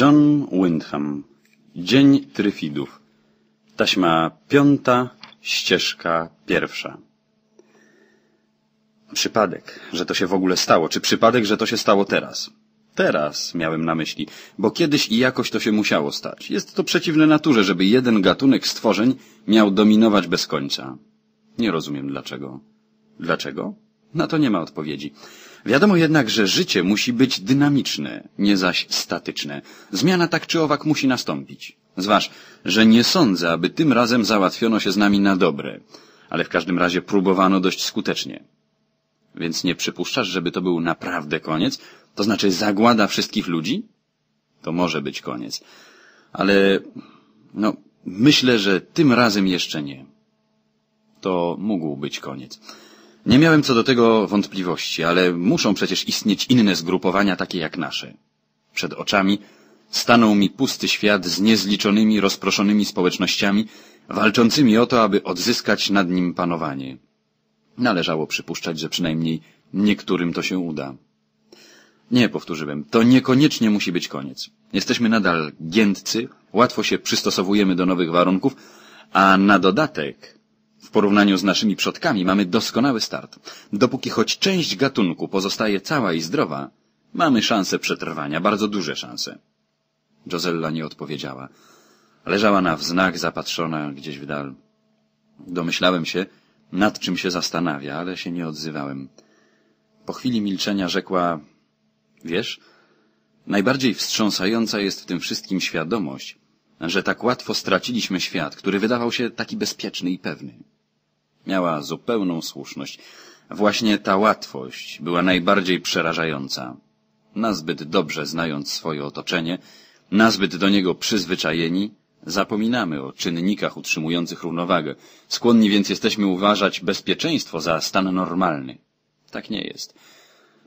John Wyndham. Dzień Tryfidów. Taśma piąta, ścieżka pierwsza. Przypadek, że to się w ogóle stało, czy przypadek, że to się stało teraz? Teraz miałem na myśli, bo kiedyś i jakoś to się musiało stać. Jest to przeciwne naturze, żeby jeden gatunek stworzeń miał dominować bez końca. Nie rozumiem dlaczego. Dlaczego? Na to nie ma odpowiedzi. Wiadomo jednak, że życie musi być dynamiczne, nie zaś statyczne. Zmiana tak czy owak musi nastąpić. Zważ, że nie sądzę, aby tym razem załatwiono się z nami na dobre, ale w każdym razie próbowano dość skutecznie. Więc nie przypuszczasz, żeby to był naprawdę koniec? To znaczy zagłada wszystkich ludzi? To może być koniec. Ale, no, myślę, że tym razem jeszcze nie. To mógł być koniec. Nie miałem co do tego wątpliwości, ale muszą przecież istnieć inne zgrupowania takie jak nasze. Przed oczami stanął mi pusty świat z niezliczonymi rozproszonymi społecznościami, walczącymi o to, aby odzyskać nad nim panowanie. Należało przypuszczać, że przynajmniej niektórym to się uda. Nie, powtórzyłem, to niekoniecznie musi być koniec. Jesteśmy nadal giętcy, łatwo się przystosowujemy do nowych warunków, a na dodatek w porównaniu z naszymi przodkami mamy doskonały start. Dopóki choć część gatunku pozostaje cała i zdrowa, mamy szanse przetrwania, bardzo duże szanse. Josella nie odpowiedziała. Leżała na wznak zapatrzona gdzieś w dal. Domyślałem się, nad czym się zastanawia, ale się nie odzywałem. Po chwili milczenia rzekła, wiesz, najbardziej wstrząsająca jest w tym wszystkim świadomość, że tak łatwo straciliśmy świat, który wydawał się taki bezpieczny i pewny. Miała zupełną słuszność. Właśnie ta łatwość była najbardziej przerażająca. Nazbyt dobrze znając swoje otoczenie, nazbyt do niego przyzwyczajeni, zapominamy o czynnikach utrzymujących równowagę. Skłonni więc jesteśmy uważać bezpieczeństwo za stan normalny. Tak nie jest.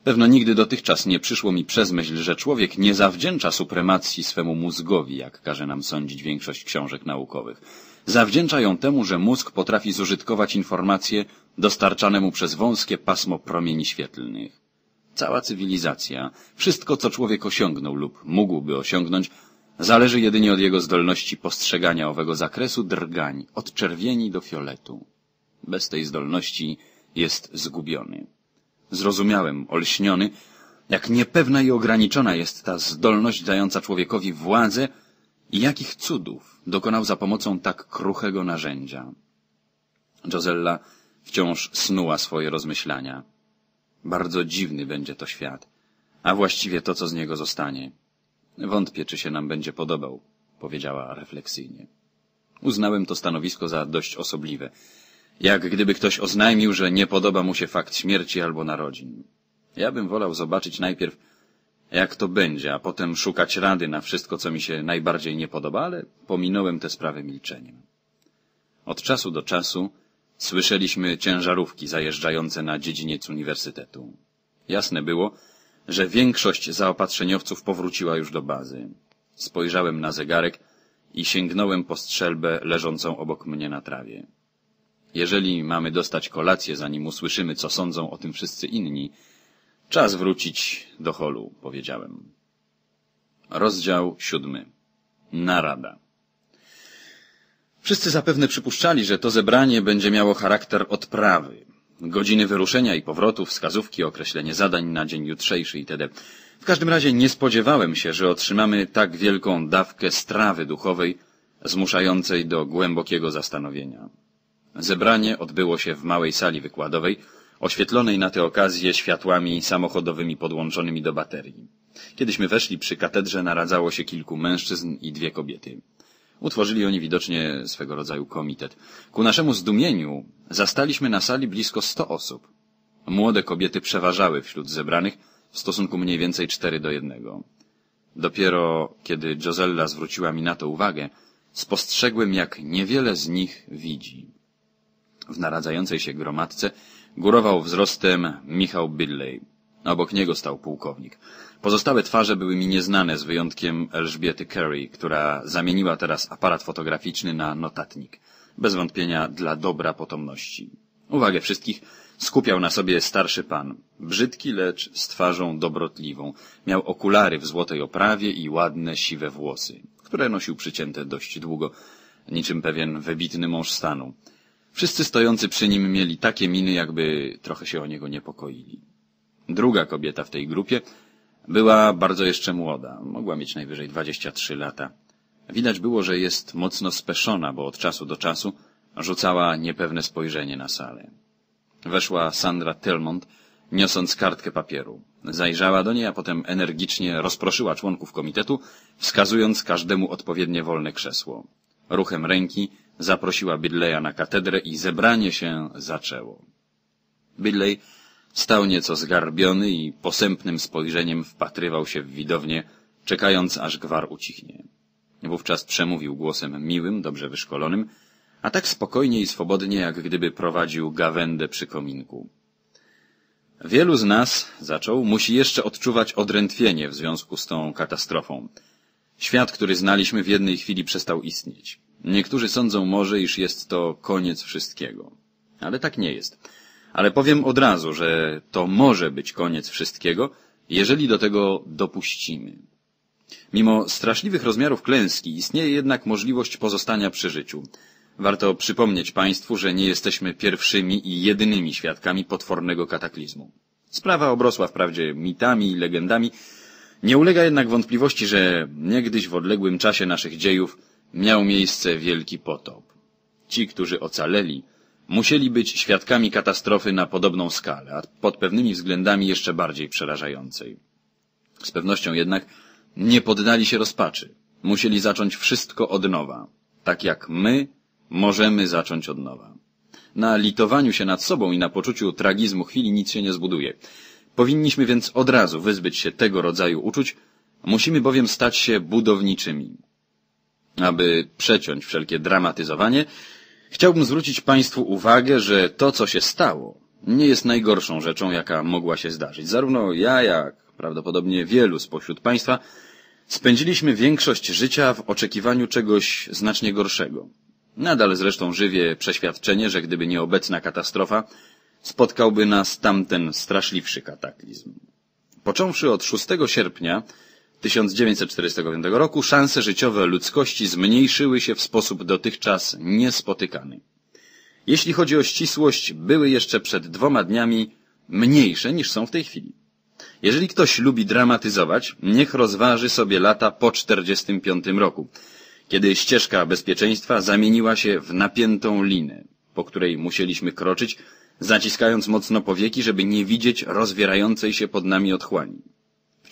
Pewno nigdy dotychczas nie przyszło mi przez myśl, że człowiek nie zawdzięcza supremacji swemu mózgowi, jak każe nam sądzić większość książek naukowych. Zawdzięcza ją temu, że mózg potrafi zużytkować informacje dostarczane mu przez wąskie pasmo promieni świetlnych. Cała cywilizacja, wszystko co człowiek osiągnął lub mógłby osiągnąć, zależy jedynie od jego zdolności postrzegania owego zakresu drgań, od czerwieni do fioletu. Bez tej zdolności jest zgubiony. Zrozumiałem, olśniony, jak niepewna i ograniczona jest ta zdolność dająca człowiekowi władzę jakich cudów dokonał za pomocą tak kruchego narzędzia. Josella wciąż snuła swoje rozmyślania. Bardzo dziwny będzie to świat, a właściwie to, co z niego zostanie. Wątpię, czy się nam będzie podobał, powiedziała refleksyjnie. Uznałem to stanowisko za dość osobliwe jak gdyby ktoś oznajmił, że nie podoba mu się fakt śmierci albo narodzin. Ja bym wolał zobaczyć najpierw, jak to będzie, a potem szukać rady na wszystko, co mi się najbardziej nie podoba, ale pominąłem tę sprawę milczeniem. Od czasu do czasu słyszeliśmy ciężarówki zajeżdżające na dziedziniec uniwersytetu. Jasne było, że większość zaopatrzeniowców powróciła już do bazy. Spojrzałem na zegarek i sięgnąłem po strzelbę leżącą obok mnie na trawie. Jeżeli mamy dostać kolację, zanim usłyszymy, co sądzą o tym wszyscy inni, czas wrócić do holu, powiedziałem. Rozdział siódmy. Narada. Wszyscy zapewne przypuszczali, że to zebranie będzie miało charakter odprawy. Godziny wyruszenia i powrotu, wskazówki, określenie zadań na dzień jutrzejszy itd. W każdym razie nie spodziewałem się, że otrzymamy tak wielką dawkę strawy duchowej, zmuszającej do głębokiego zastanowienia. Zebranie odbyło się w małej sali wykładowej, oświetlonej na tę okazję światłami samochodowymi podłączonymi do baterii. Kiedyśmy weszli przy katedrze naradzało się kilku mężczyzn i dwie kobiety. Utworzyli oni widocznie swego rodzaju komitet. Ku naszemu zdumieniu zastaliśmy na sali blisko sto osób. Młode kobiety przeważały wśród zebranych w stosunku mniej więcej cztery do jednego. Dopiero kiedy Josella zwróciła mi na to uwagę, spostrzegłem, jak niewiele z nich widzi. W naradzającej się gromadce górował wzrostem Michał Bidley. Obok niego stał pułkownik. Pozostałe twarze były mi nieznane z wyjątkiem Elżbiety Carey, która zamieniła teraz aparat fotograficzny na notatnik. Bez wątpienia dla dobra potomności. Uwagę wszystkich skupiał na sobie starszy pan. Brzydki, lecz z twarzą dobrotliwą. Miał okulary w złotej oprawie i ładne, siwe włosy, które nosił przycięte dość długo, niczym pewien wybitny mąż stanu. Wszyscy stojący przy nim mieli takie miny, jakby trochę się o niego niepokoili. Druga kobieta w tej grupie była bardzo jeszcze młoda, mogła mieć najwyżej 23 lata. Widać było, że jest mocno speszona, bo od czasu do czasu rzucała niepewne spojrzenie na salę. Weszła Sandra Telmont, niosąc kartkę papieru. Zajrzała do niej, a potem energicznie rozproszyła członków komitetu, wskazując każdemu odpowiednie wolne krzesło. Ruchem ręki zaprosiła Bidleya na katedrę i zebranie się zaczęło. Bidley stał nieco zgarbiony i posępnym spojrzeniem wpatrywał się w widownię, czekając aż gwar ucichnie. Wówczas przemówił głosem miłym, dobrze wyszkolonym, a tak spokojnie i swobodnie, jak gdyby prowadził gawędę przy kominku. Wielu z nas, zaczął, musi jeszcze odczuwać odrętwienie w związku z tą katastrofą. Świat, który znaliśmy w jednej chwili przestał istnieć. Niektórzy sądzą może, iż jest to koniec wszystkiego. Ale tak nie jest. Ale powiem od razu, że to może być koniec wszystkiego, jeżeli do tego dopuścimy. Mimo straszliwych rozmiarów klęski istnieje jednak możliwość pozostania przy życiu. Warto przypomnieć Państwu, że nie jesteśmy pierwszymi i jedynymi świadkami potwornego kataklizmu. Sprawa obrosła wprawdzie mitami i legendami, nie ulega jednak wątpliwości, że niegdyś w odległym czasie naszych dziejów miał miejsce wielki potop. Ci, którzy ocaleli, musieli być świadkami katastrofy na podobną skalę, a pod pewnymi względami jeszcze bardziej przerażającej. Z pewnością jednak nie poddali się rozpaczy. Musieli zacząć wszystko od nowa, tak jak my możemy zacząć od nowa. Na litowaniu się nad sobą i na poczuciu tragizmu chwili nic się nie zbuduje. Powinniśmy więc od razu wyzbyć się tego rodzaju uczuć, musimy bowiem stać się budowniczymi. Aby przeciąć wszelkie dramatyzowanie, chciałbym zwrócić Państwu uwagę, że to, co się stało, nie jest najgorszą rzeczą, jaka mogła się zdarzyć. Zarówno ja, jak prawdopodobnie wielu spośród Państwa, spędziliśmy większość życia w oczekiwaniu czegoś znacznie gorszego. Nadal zresztą żywię przeświadczenie, że gdyby nie obecna katastrofa, spotkałby nas tamten straszliwszy kataklizm. Począwszy od 6 sierpnia 1945 roku, szanse życiowe ludzkości zmniejszyły się w sposób dotychczas niespotykany. Jeśli chodzi o ścisłość, były jeszcze przed dwoma dniami mniejsze niż są w tej chwili. Jeżeli ktoś lubi dramatyzować, niech rozważy sobie lata po 1945 roku kiedy ścieżka bezpieczeństwa zamieniła się w napiętą linę, po której musieliśmy kroczyć, zaciskając mocno powieki, żeby nie widzieć rozwierającej się pod nami otchłani.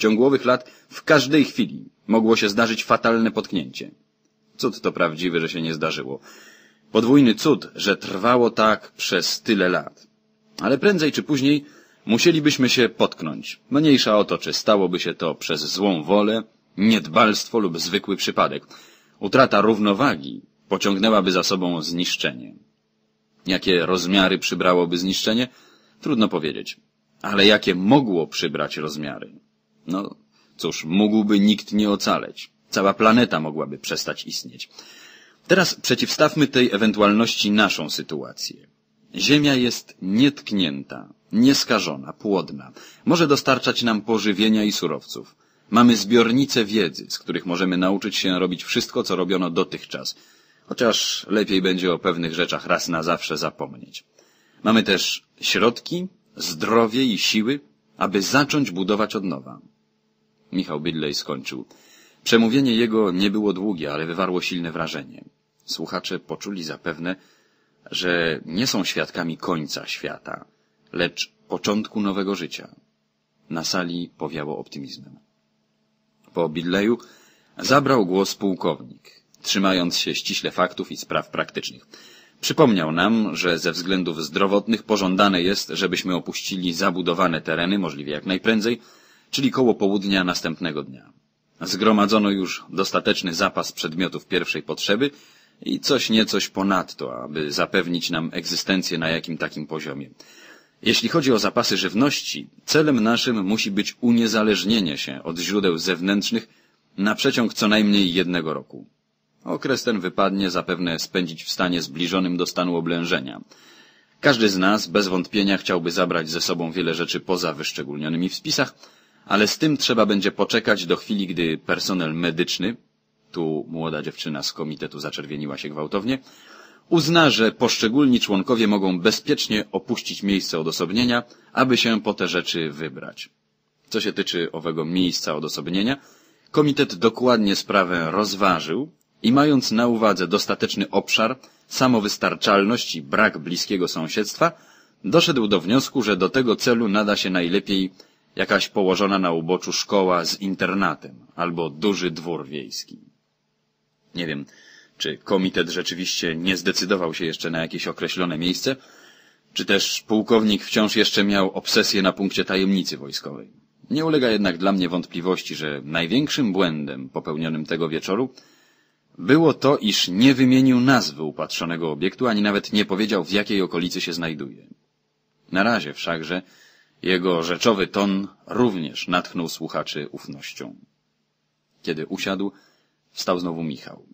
W ciągu owych lat w każdej chwili mogło się zdarzyć fatalne potknięcie. Cud to prawdziwy, że się nie zdarzyło. Podwójny cud, że trwało tak przez tyle lat. Ale prędzej czy później musielibyśmy się potknąć. Mniejsza o to, czy stałoby się to przez złą wolę, niedbalstwo lub zwykły przypadek. Utrata równowagi pociągnęłaby za sobą zniszczenie. Jakie rozmiary przybrałoby zniszczenie? Trudno powiedzieć. Ale jakie mogło przybrać rozmiary? No cóż, mógłby nikt nie ocaleć. Cała planeta mogłaby przestać istnieć. Teraz przeciwstawmy tej ewentualności naszą sytuację. Ziemia jest nietknięta, nieskażona, płodna. Może dostarczać nam pożywienia i surowców. Mamy zbiornice wiedzy, z których możemy nauczyć się robić wszystko, co robiono dotychczas, chociaż lepiej będzie o pewnych rzeczach raz na zawsze zapomnieć. Mamy też środki, zdrowie i siły, aby zacząć budować od nowa. Michał Bydlej skończył. Przemówienie jego nie było długie, ale wywarło silne wrażenie. Słuchacze poczuli zapewne, że nie są świadkami końca świata, lecz początku nowego życia. Na sali powiało optymizmem. Po Bidleju zabrał głos pułkownik, trzymając się ściśle faktów i spraw praktycznych. Przypomniał nam, że ze względów zdrowotnych pożądane jest, żebyśmy opuścili zabudowane tereny możliwie jak najprędzej, czyli koło południa następnego dnia. Zgromadzono już dostateczny zapas przedmiotów pierwszej potrzeby i coś niecoś ponadto, aby zapewnić nam egzystencję na jakim takim poziomie. Jeśli chodzi o zapasy żywności, celem naszym musi być uniezależnienie się od źródeł zewnętrznych na przeciąg co najmniej jednego roku. Okres ten wypadnie zapewne spędzić w stanie zbliżonym do stanu oblężenia. Każdy z nas bez wątpienia chciałby zabrać ze sobą wiele rzeczy poza wyszczególnionymi w spisach, ale z tym trzeba będzie poczekać do chwili, gdy personel medyczny, tu młoda dziewczyna z komitetu zaczerwieniła się gwałtownie, uzna, że poszczególni członkowie mogą bezpiecznie opuścić miejsce odosobnienia, aby się po te rzeczy wybrać. Co się tyczy owego miejsca odosobnienia, komitet dokładnie sprawę rozważył i mając na uwadze dostateczny obszar, samowystarczalność i brak bliskiego sąsiedztwa, doszedł do wniosku, że do tego celu nada się najlepiej jakaś położona na uboczu szkoła z internatem albo duży dwór wiejski. Nie wiem, czy komitet rzeczywiście nie zdecydował się jeszcze na jakieś określone miejsce, czy też pułkownik wciąż jeszcze miał obsesję na punkcie tajemnicy wojskowej. Nie ulega jednak dla mnie wątpliwości, że największym błędem popełnionym tego wieczoru było to, iż nie wymienił nazwy upatrzonego obiektu, ani nawet nie powiedział, w jakiej okolicy się znajduje. Na razie wszakże jego rzeczowy ton również natchnął słuchaczy ufnością. Kiedy usiadł, wstał znowu Michał.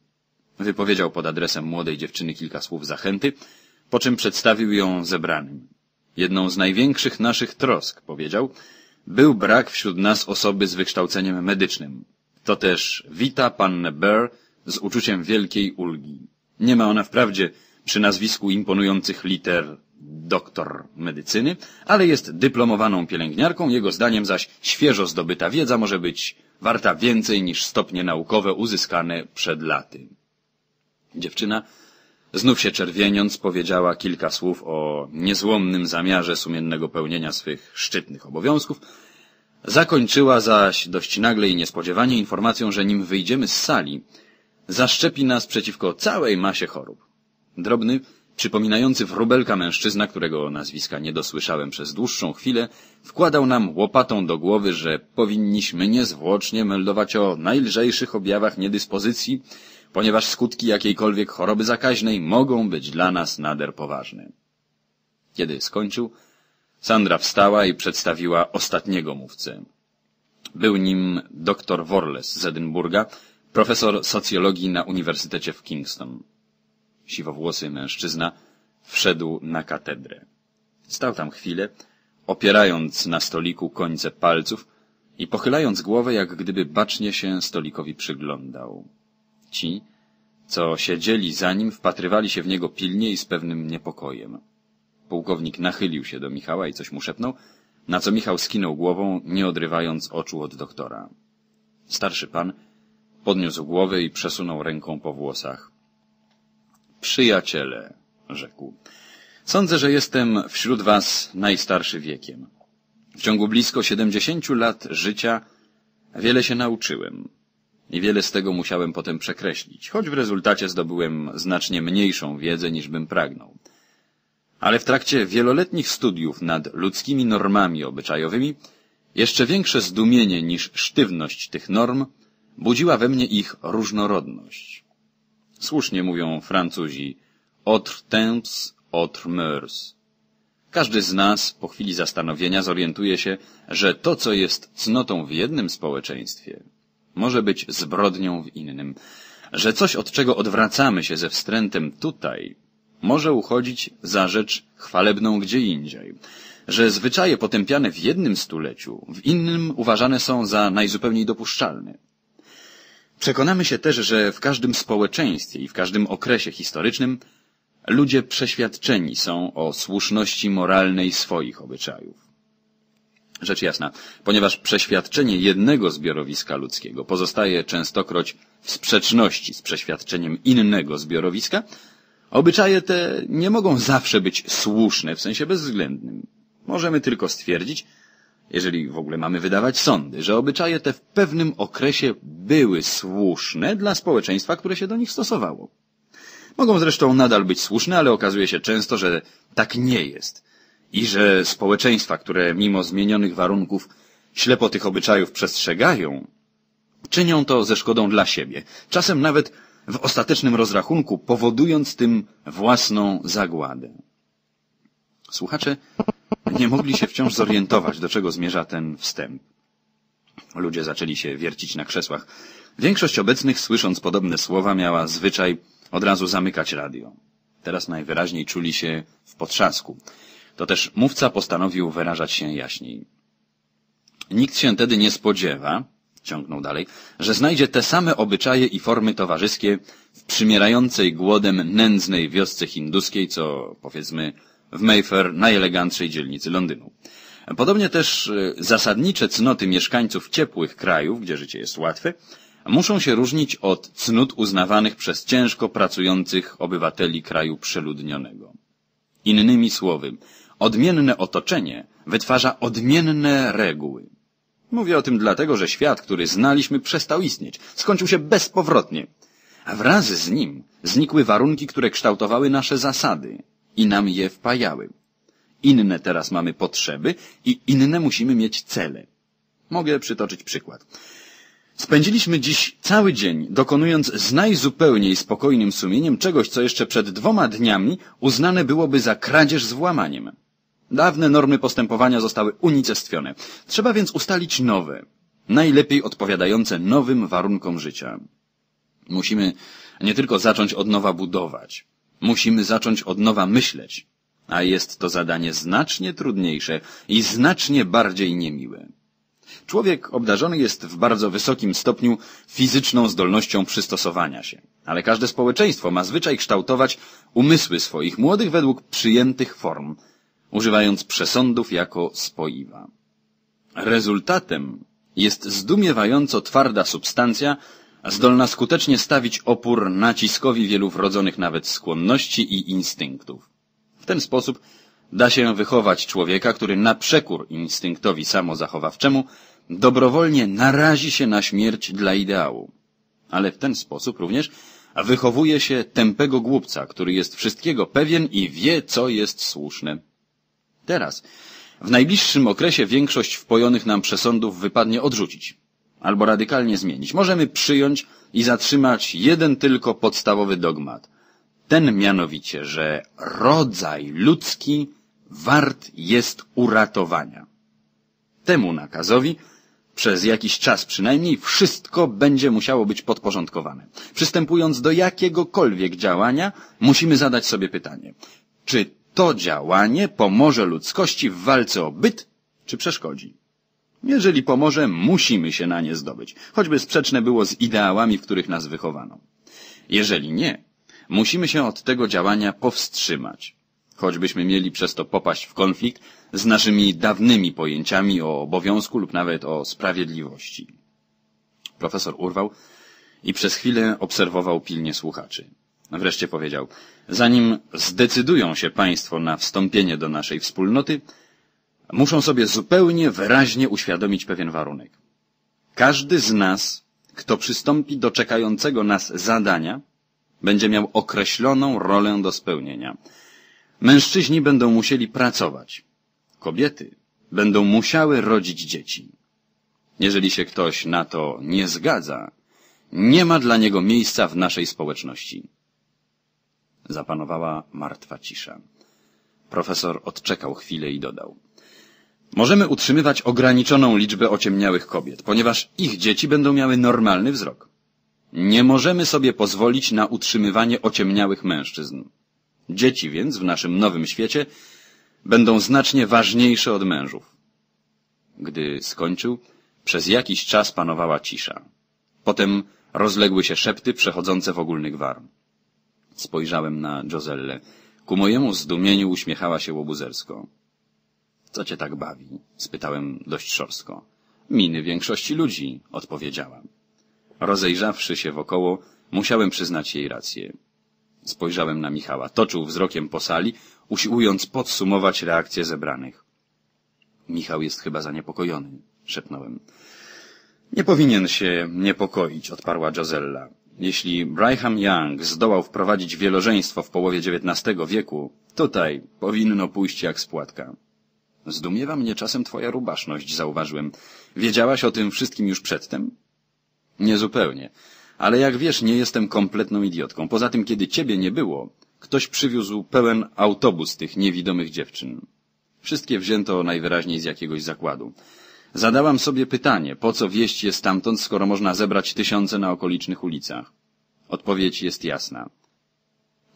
Wypowiedział pod adresem młodej dziewczyny kilka słów zachęty, po czym przedstawił ją zebranym. Jedną z największych naszych trosk, powiedział, był brak wśród nas osoby z wykształceniem medycznym. To też wita pannę Burr z uczuciem wielkiej ulgi. Nie ma ona wprawdzie przy nazwisku imponujących liter doktor medycyny, ale jest dyplomowaną pielęgniarką, jego zdaniem zaś świeżo zdobyta wiedza może być warta więcej niż stopnie naukowe uzyskane przed laty. Dziewczyna, znów się czerwieniąc, powiedziała kilka słów o niezłomnym zamiarze sumiennego pełnienia swych szczytnych obowiązków, zakończyła zaś dość nagle i niespodziewanie informacją, że nim wyjdziemy z sali, zaszczepi nas przeciwko całej masie chorób. Drobny, przypominający wróbelka mężczyzna, którego nazwiska nie dosłyszałem przez dłuższą chwilę, wkładał nam łopatą do głowy, że powinniśmy niezwłocznie meldować o najlżejszych objawach niedyspozycji, ponieważ skutki jakiejkolwiek choroby zakaźnej mogą być dla nas nader poważne. Kiedy skończył, Sandra wstała i przedstawiła ostatniego mówcę. Był nim dr Worles z Edynburga, profesor socjologii na Uniwersytecie w Kingston. Siwowłosy mężczyzna wszedł na katedrę. Stał tam chwilę, opierając na stoliku końce palców i pochylając głowę, jak gdyby bacznie się stolikowi przyglądał. Ci, co siedzieli za nim, wpatrywali się w niego pilnie i z pewnym niepokojem. Pułkownik nachylił się do Michała i coś mu szepnął, na co Michał skinął głową, nie odrywając oczu od doktora. Starszy pan podniósł głowę i przesunął ręką po włosach. Przyjaciele, rzekł. Sądzę, że jestem wśród was najstarszy wiekiem. W ciągu blisko siedemdziesięciu lat życia wiele się nauczyłem i wiele z tego musiałem potem przekreślić, choć w rezultacie zdobyłem znacznie mniejszą wiedzę niż bym pragnął. Ale w trakcie wieloletnich studiów nad ludzkimi normami obyczajowymi jeszcze większe zdumienie niż sztywność tych norm budziła we mnie ich różnorodność. Słusznie mówią Francuzi autre temps, autre mœurs. Każdy z nas po chwili zastanowienia zorientuje się, że to, co jest cnotą w jednym społeczeństwie, może być zbrodnią w innym, że coś, od czego odwracamy się ze wstrętem tutaj, może uchodzić za rzecz chwalebną gdzie indziej, że zwyczaje potępiane w jednym stuleciu, w innym uważane są za najzupełniej dopuszczalne. Przekonamy się też, że w każdym społeczeństwie i w każdym okresie historycznym ludzie przeświadczeni są o słuszności moralnej swoich obyczajów. Rzecz jasna, ponieważ przeświadczenie jednego zbiorowiska ludzkiego pozostaje częstokroć w sprzeczności z przeświadczeniem innego zbiorowiska, obyczaje te nie mogą zawsze być słuszne w sensie bezwzględnym. Możemy tylko stwierdzić, jeżeli w ogóle mamy wydawać sądy, że obyczaje te w pewnym okresie były słuszne dla społeczeństwa, które się do nich stosowało. Mogą zresztą nadal być słuszne, ale okazuje się często, że tak nie jest i że społeczeństwa, które mimo zmienionych warunków ślepo tych obyczajów przestrzegają, czynią to ze szkodą dla siebie, czasem nawet w ostatecznym rozrachunku powodując tym własną zagładę. Słuchacze nie mogli się wciąż zorientować, do czego zmierza ten wstęp. Ludzie zaczęli się wiercić na krzesłach. Większość obecnych, słysząc podobne słowa, miała zwyczaj od razu zamykać radio. Teraz najwyraźniej czuli się w potrzasku. To też mówca postanowił wyrażać się jaśniej. Nikt się tedy nie spodziewa, ciągnął dalej, że znajdzie te same obyczaje i formy towarzyskie w przymierającej głodem nędznej wiosce hinduskiej, co powiedzmy w Mayfair, najelegantszej dzielnicy Londynu. Podobnie też e, zasadnicze cnoty mieszkańców ciepłych krajów, gdzie życie jest łatwe, muszą się różnić od cnót uznawanych przez ciężko pracujących obywateli kraju przeludnionego. Innymi słowy, odmienne otoczenie wytwarza odmienne reguły. Mówię o tym dlatego, że świat, który znaliśmy, przestał istnieć. Skończył się bezpowrotnie. A wraz z nim znikły warunki, które kształtowały nasze zasady i nam je wpajały. Inne teraz mamy potrzeby i inne musimy mieć cele. Mogę przytoczyć przykład. Spędziliśmy dziś cały dzień, dokonując z najzupełniej spokojnym sumieniem czegoś, co jeszcze przed dwoma dniami uznane byłoby za kradzież z włamaniem. Dawne normy postępowania zostały unicestwione. Trzeba więc ustalić nowe, najlepiej odpowiadające nowym warunkom życia. Musimy nie tylko zacząć od nowa budować, musimy zacząć od nowa myśleć, a jest to zadanie znacznie trudniejsze i znacznie bardziej niemiłe. Człowiek obdarzony jest w bardzo wysokim stopniu fizyczną zdolnością przystosowania się, ale każde społeczeństwo ma zwyczaj kształtować umysły swoich młodych według przyjętych form, używając przesądów jako spoiwa. Rezultatem jest zdumiewająco twarda substancja, zdolna skutecznie stawić opór naciskowi wielu wrodzonych nawet skłonności i instynktów. W ten sposób da się wychować człowieka, który na przekór instynktowi samozachowawczemu dobrowolnie narazi się na śmierć dla ideału. Ale w ten sposób również wychowuje się tępego głupca, który jest wszystkiego pewien i wie, co jest słuszne. Teraz, w najbliższym okresie większość wpojonych nam przesądów wypadnie odrzucić albo radykalnie zmienić. Możemy przyjąć i zatrzymać jeden tylko podstawowy dogmat. Ten mianowicie, że rodzaj ludzki wart jest uratowania. Temu nakazowi przez jakiś czas przynajmniej wszystko będzie musiało być podporządkowane. Przystępując do jakiegokolwiek działania, musimy zadać sobie pytanie, czy to działanie pomoże ludzkości w walce o byt, czy przeszkodzi? Jeżeli pomoże, musimy się na nie zdobyć, choćby sprzeczne było z ideałami, w których nas wychowano. Jeżeli nie, musimy się od tego działania powstrzymać, choćbyśmy mieli przez to popaść w konflikt z naszymi dawnymi pojęciami o obowiązku lub nawet o sprawiedliwości. Profesor urwał i przez chwilę obserwował pilnie słuchaczy. Wreszcie powiedział, zanim zdecydują się Państwo na wstąpienie do naszej wspólnoty, muszą sobie zupełnie wyraźnie uświadomić pewien warunek. Każdy z nas, kto przystąpi do czekającego nas zadania, będzie miał określoną rolę do spełnienia. Mężczyźni będą musieli pracować. Kobiety będą musiały rodzić dzieci. Jeżeli się ktoś na to nie zgadza, nie ma dla niego miejsca w naszej społeczności. Zapanowała martwa cisza. Profesor odczekał chwilę i dodał. Możemy utrzymywać ograniczoną liczbę ociemniałych kobiet, ponieważ ich dzieci będą miały normalny wzrok. Nie możemy sobie pozwolić na utrzymywanie ociemniałych mężczyzn. Dzieci więc w naszym nowym świecie będą znacznie ważniejsze od mężów. Gdy skończył, przez jakiś czas panowała cisza. Potem rozległy się szepty przechodzące w ogólny gwar. Spojrzałem na Joselle. Ku mojemu zdumieniu uśmiechała się łobuzersko. Co cię tak bawi? spytałem dość szorstko. Miny większości ludzi, odpowiedziała. Rozejrzawszy się wokoło, musiałem przyznać jej rację. Spojrzałem na Michała. Toczył wzrokiem po sali, usiłując podsumować reakcję zebranych. Michał jest chyba zaniepokojony, szepnąłem. Nie powinien się niepokoić, odparła Josella. Jeśli Brigham Young zdołał wprowadzić wielożeństwo w połowie XIX wieku, tutaj powinno pójść jak spłatka. Zdumiewa mnie czasem twoja rubaszność, zauważyłem. Wiedziałaś o tym wszystkim już przedtem? Niezupełnie. Ale jak wiesz, nie jestem kompletną idiotką. Poza tym, kiedy ciebie nie było, ktoś przywiózł pełen autobus tych niewidomych dziewczyn. Wszystkie wzięto najwyraźniej z jakiegoś zakładu. Zadałam sobie pytanie, po co wieść je stamtąd, skoro można zebrać tysiące na okolicznych ulicach. Odpowiedź jest jasna.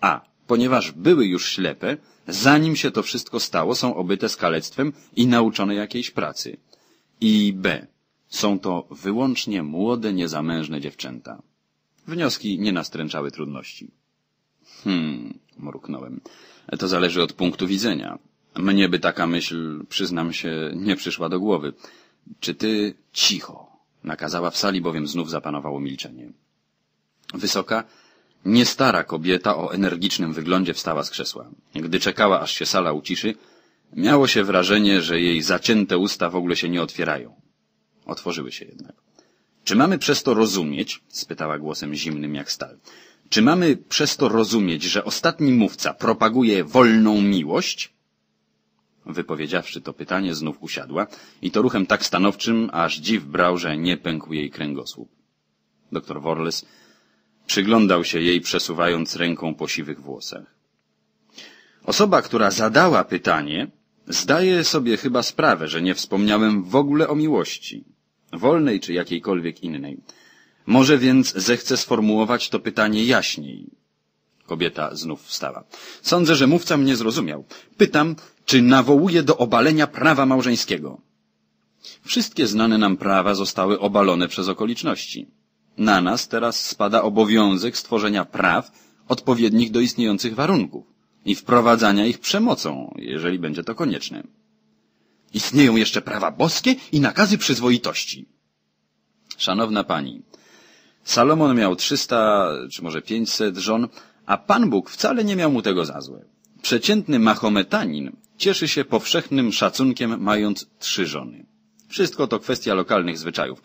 A. ponieważ były już ślepe, zanim się to wszystko stało, są obyte skalectwem i nauczone jakiejś pracy. I B. Są to wyłącznie młode, niezamężne dziewczęta. Wnioski nie nastręczały trudności. Hmm, mruknąłem. To zależy od punktu widzenia. Mnie by taka myśl, przyznam się, nie przyszła do głowy. Czy ty cicho? Nakazała w sali, bowiem znów zapanowało milczenie. Wysoka, niestara kobieta o energicznym wyglądzie wstała z krzesła. Gdy czekała, aż się sala uciszy, miało się wrażenie, że jej zacięte usta w ogóle się nie otwierają. Otworzyły się jednak. Czy mamy przez to rozumieć, spytała głosem zimnym jak stal, czy mamy przez to rozumieć, że ostatni mówca propaguje wolną miłość? Wypowiedziawszy to pytanie, znów usiadła i to ruchem tak stanowczym, aż dziw brał, że nie pękł jej kręgosłup. Doktor Worles przyglądał się jej, przesuwając ręką po siwych włosach. Osoba, która zadała pytanie, zdaje sobie chyba sprawę, że nie wspomniałem w ogóle o miłości, wolnej czy jakiejkolwiek innej. Może więc zechce sformułować to pytanie jaśniej. Kobieta znów wstała. Sądzę, że mówca mnie zrozumiał. Pytam, czy nawołuje do obalenia prawa małżeńskiego. Wszystkie znane nam prawa zostały obalone przez okoliczności. Na nas teraz spada obowiązek stworzenia praw odpowiednich do istniejących warunków i wprowadzania ich przemocą, jeżeli będzie to konieczne. Istnieją jeszcze prawa boskie i nakazy przyzwoitości. Szanowna pani, Salomon miał 300 czy może 500 żon, a Pan Bóg wcale nie miał mu tego za złe. Przeciętny Mahometanin cieszy się powszechnym szacunkiem, mając trzy żony. Wszystko to kwestia lokalnych zwyczajów.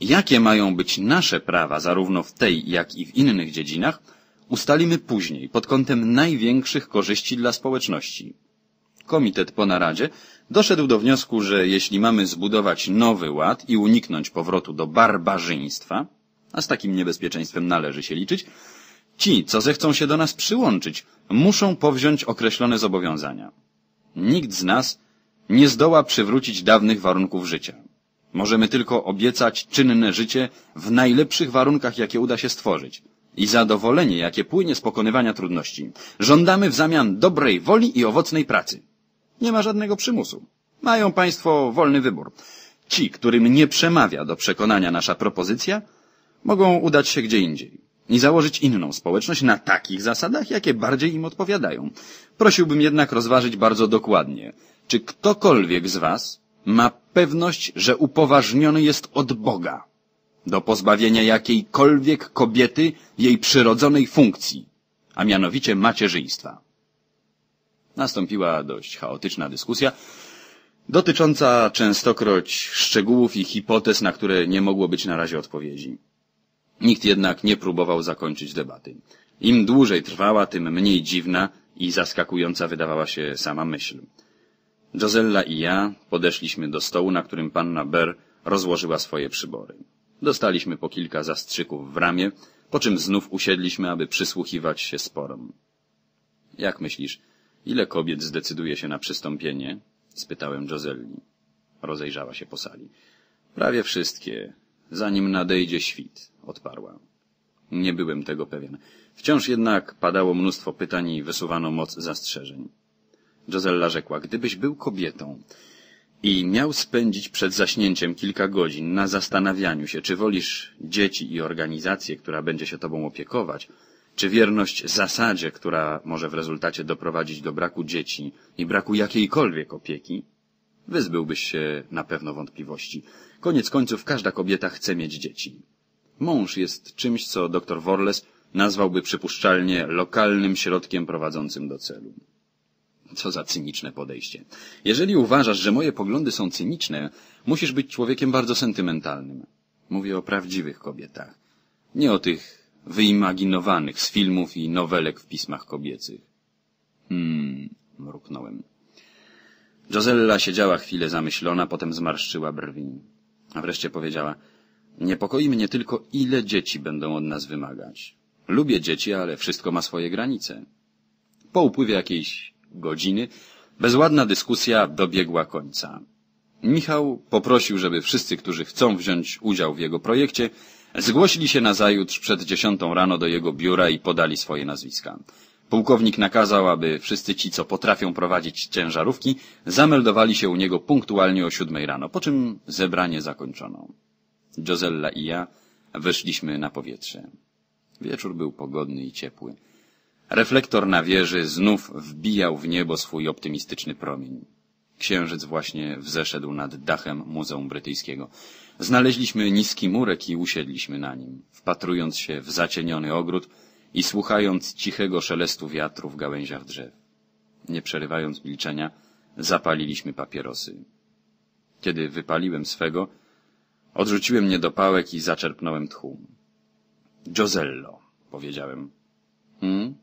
Jakie mają być nasze prawa, zarówno w tej, jak i w innych dziedzinach, ustalimy później, pod kątem największych korzyści dla społeczności. Komitet po naradzie doszedł do wniosku, że jeśli mamy zbudować nowy ład i uniknąć powrotu do barbarzyństwa, a z takim niebezpieczeństwem należy się liczyć, ci, co zechcą się do nas przyłączyć, muszą powziąć określone zobowiązania. Nikt z nas nie zdoła przywrócić dawnych warunków życia. Możemy tylko obiecać czynne życie w najlepszych warunkach, jakie uda się stworzyć i zadowolenie, jakie płynie z pokonywania trudności. Żądamy w zamian dobrej woli i owocnej pracy. Nie ma żadnego przymusu. Mają Państwo wolny wybór. Ci, którym nie przemawia do przekonania nasza propozycja, mogą udać się gdzie indziej i założyć inną społeczność na takich zasadach, jakie bardziej im odpowiadają. Prosiłbym jednak rozważyć bardzo dokładnie, czy ktokolwiek z Was ma pewność, że upoważniony jest od Boga do pozbawienia jakiejkolwiek kobiety jej przyrodzonej funkcji, a mianowicie macierzyństwa. Nastąpiła dość chaotyczna dyskusja, dotycząca częstokroć szczegółów i hipotez, na które nie mogło być na razie odpowiedzi. Nikt jednak nie próbował zakończyć debaty. Im dłużej trwała, tym mniej dziwna i zaskakująca wydawała się sama myśl. Josella i ja podeszliśmy do stołu, na którym panna Ber rozłożyła swoje przybory. Dostaliśmy po kilka zastrzyków w ramię, po czym znów usiedliśmy, aby przysłuchiwać się sporom. Jak myślisz, ile kobiet zdecyduje się na przystąpienie? spytałem Joselli. Rozejrzała się po sali. Prawie wszystkie, zanim nadejdzie świt, odparła. Nie byłem tego pewien. Wciąż jednak padało mnóstwo pytań i wysuwano moc zastrzeżeń. Josella rzekła, gdybyś był kobietą i miał spędzić przed zaśnięciem kilka godzin na zastanawianiu się, czy wolisz dzieci i organizację, która będzie się tobą opiekować, czy wierność zasadzie, która może w rezultacie doprowadzić do braku dzieci i braku jakiejkolwiek opieki, wyzbyłbyś się na pewno wątpliwości. Koniec końców każda kobieta chce mieć dzieci. Mąż jest czymś, co dr Worles nazwałby przypuszczalnie lokalnym środkiem prowadzącym do celu. Co za cyniczne podejście. Jeżeli uważasz, że moje poglądy są cyniczne, musisz być człowiekiem bardzo sentymentalnym. Mówię o prawdziwych kobietach. Nie o tych wyimaginowanych z filmów i nowelek w pismach kobiecych. Hmm, mruknąłem. Josella siedziała chwilę zamyślona, potem zmarszczyła brwi. A wreszcie powiedziała, niepokoi mnie tylko, ile dzieci będą od nas wymagać. Lubię dzieci, ale wszystko ma swoje granice. Po upływie jakiejś godziny bezładna dyskusja dobiegła końca. Michał poprosił, żeby wszyscy, którzy chcą wziąć udział w jego projekcie, zgłosili się nazajutrz przed dziesiątą rano do jego biura i podali swoje nazwiska. Pułkownik nakazał, aby wszyscy ci, co potrafią prowadzić ciężarówki, zameldowali się u niego punktualnie o siódmej rano, po czym zebranie zakończono. Josella i ja wyszliśmy na powietrze. Wieczór był pogodny i ciepły. Reflektor na wieży znów wbijał w niebo swój optymistyczny promień. Księżyc właśnie wzeszedł nad dachem Muzeum Brytyjskiego. Znaleźliśmy niski murek i usiedliśmy na nim, wpatrując się w zacieniony ogród i słuchając cichego szelestu wiatru w gałęziach drzew. Nie przerywając milczenia, zapaliliśmy papierosy. Kiedy wypaliłem swego, odrzuciłem niedopałek i zaczerpnąłem tchu. Josello, powiedziałem. Hmm?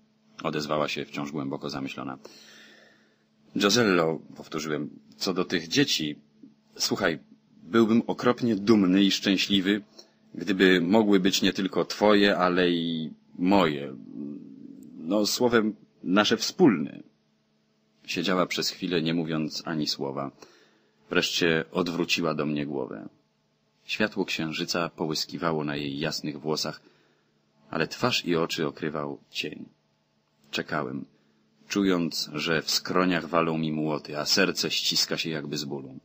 Odezwała się wciąż głęboko zamyślona. Josello, powtórzyłem, co do tych dzieci. Słuchaj, byłbym okropnie dumny i szczęśliwy, gdyby mogły być nie tylko twoje, ale i moje. No, słowem, nasze wspólne. Siedziała przez chwilę, nie mówiąc ani słowa. Wreszcie odwróciła do mnie głowę. Światło księżyca połyskiwało na jej jasnych włosach, ale twarz i oczy okrywał cień. Czekałem, czując, że w skroniach walą mi młoty, a serce ściska się jakby z bólu.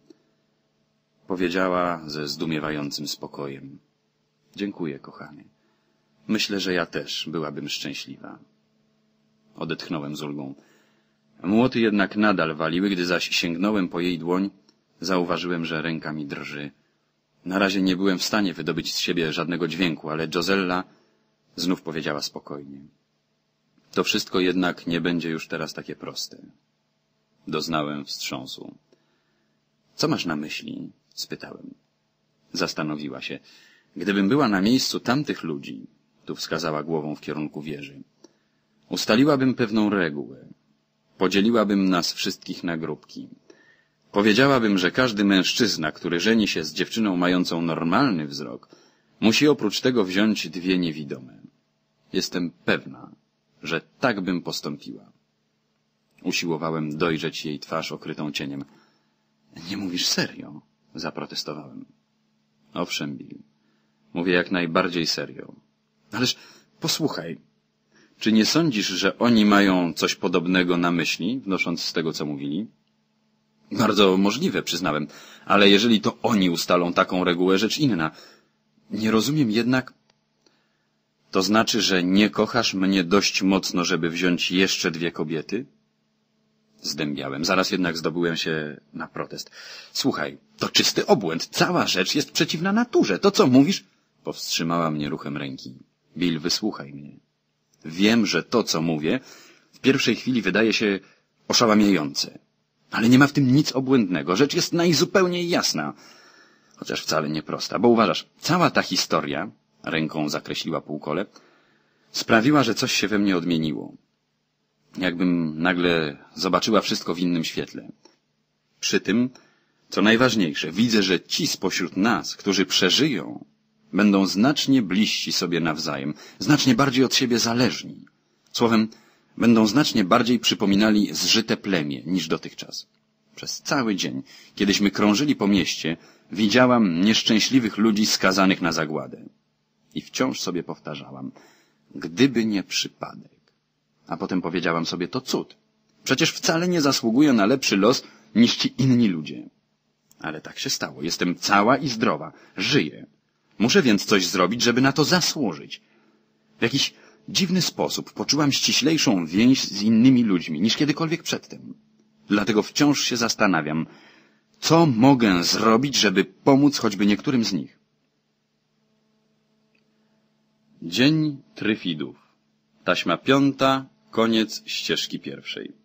Powiedziała ze zdumiewającym spokojem. Dziękuję, kochany. Myślę, że ja też byłabym szczęśliwa. Odetchnąłem z ulgą. Młoty jednak nadal waliły, gdy zaś sięgnąłem po jej dłoń, zauważyłem, że ręka mi drży. Na razie nie byłem w stanie wydobyć z siebie żadnego dźwięku, ale Josella znów powiedziała spokojnie. To wszystko jednak nie będzie już teraz takie proste. Doznałem wstrząsu. Co masz na myśli? spytałem. Zastanowiła się. Gdybym była na miejscu tamtych ludzi, tu wskazała głową w kierunku wieży, ustaliłabym pewną regułę. Podzieliłabym nas wszystkich na grupki. Powiedziałabym, że każdy mężczyzna, który żeni się z dziewczyną mającą normalny wzrok, musi oprócz tego wziąć dwie niewidome. Jestem pewna, że tak bym postąpiła. Usiłowałem dojrzeć jej twarz okrytą cieniem. Nie mówisz serio? Zaprotestowałem. Owszem, Bill. Mówię jak najbardziej serio. Ależ posłuchaj. Czy nie sądzisz, że oni mają coś podobnego na myśli, wnosząc z tego, co mówili? Bardzo możliwe, przyznałem, ale jeżeli to oni ustalą taką regułę, rzecz inna. Nie rozumiem jednak, to znaczy, że nie kochasz mnie dość mocno, żeby wziąć jeszcze dwie kobiety? Zdębiałem. Zaraz jednak zdobyłem się na protest. Słuchaj, to czysty obłęd. Cała rzecz jest przeciwna naturze. To, co mówisz... Powstrzymała mnie ruchem ręki. Bill, wysłuchaj mnie. Wiem, że to, co mówię, w pierwszej chwili wydaje się oszałamiające. Ale nie ma w tym nic obłędnego. Rzecz jest najzupełniej jasna. Chociaż wcale nie prosta, bo uważasz, cała ta historia ręką zakreśliła półkole, sprawiła, że coś się we mnie odmieniło. Jakbym nagle zobaczyła wszystko w innym świetle. Przy tym, co najważniejsze, widzę, że ci spośród nas, którzy przeżyją, będą znacznie bliżsi sobie nawzajem, znacznie bardziej od siebie zależni. Słowem, będą znacznie bardziej przypominali zżyte plemię niż dotychczas. Przez cały dzień, kiedyśmy krążyli po mieście, widziałam nieszczęśliwych ludzi skazanych na zagładę. I wciąż sobie powtarzałam, gdyby nie przypadek. A potem powiedziałam sobie, to cud. Przecież wcale nie zasługuję na lepszy los niż ci inni ludzie. Ale tak się stało. Jestem cała i zdrowa. Żyję. Muszę więc coś zrobić, żeby na to zasłużyć. W jakiś dziwny sposób poczułam ściślejszą więź z innymi ludźmi niż kiedykolwiek przedtem. Dlatego wciąż się zastanawiam, co mogę zrobić, żeby pomóc choćby niektórym z nich. Dzień Tryfidów. Taśma piąta, koniec ścieżki pierwszej.